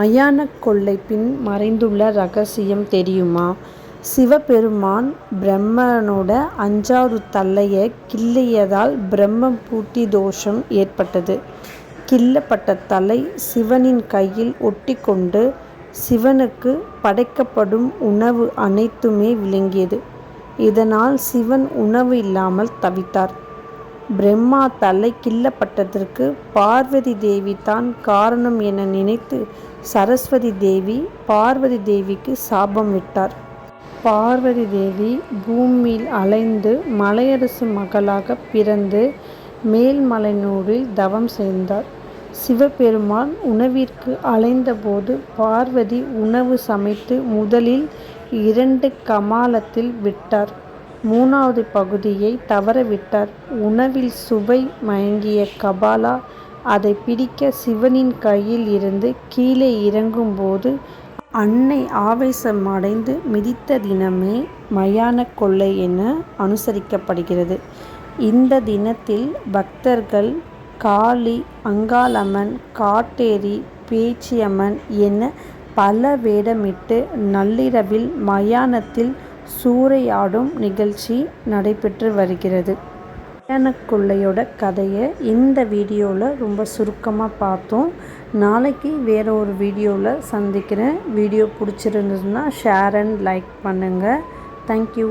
மயானக் கொள்ளை பின் மறைந்துள்ள ரகசியம் தெரியுமா? சிவபெருமான் பிரம்மனோட அஞ்சாறு தலைய கிள்ளியதால் பிரம்ம பூட்டி தோஷம் ஏற்பட்டது. கிள்ளப்பட்ட தலை சிவனின் கையில் ஒட்டிக்கொண்டு சிவனுக்கு படைக்கப்படும் உணவு அனைத்துமே விழுங்கியது. இதனால் சிவன் உணவு இல்லாமல் தவித்தார். பிரம்மா தலை கிள்ளப்பட்டதற்கு பார்வதி தேவி தான் காரணம் என நினைத்து சரஸ்வதி தேவி பார்வதி தேவிக்கு சாபம் விட்டார். பார்வதி தேவி பூமியில் அலைந்து மலையரசு மகளாக பிறந்து மேல்மலையனூரில் தவம் செய்தார். சிவபெருமான் உணவிற்கு அலைந்தபோது பார்வதி உணவு சமைத்து முதலில் இரண்டு கமாலத்தில் விட்டார். மூணாவது பகுதியை தவறவிட்டார். உணவில் சுவை மயங்கிய கபாலா அதை பிடிக்க சிவனின் கையில் இருந்து கீழே இறங்கும்போது அன்னை ஆவேசம் அடைந்து மிதித்த தினமே மயானக் கொள்ளை என அனுசரிக்கப்படுகிறது. இந்த தினத்தில் பக்தர்கள் காளி அங்காளம்மன் காட்டேரி பேச்சியம்மன் என பல வேடமிட்டு நள்ளிரவில் மயானத்தில் சூறையாடும் நிகழ்ச்சி நடைபெற்று வருகிறது. மயானக் கதையை இந்த வீடியோவில் ரொம்ப சுருக்கமாக பார்த்தோம். நாளைக்கு வேற ஒரு வீடியோவில் சந்திக்கிறேன். வீடியோ பிடிச்சிருந்ததுன்னா ஷேர் அண்ட் லைக் பண்ணுங்கள் தேங்க் யூ.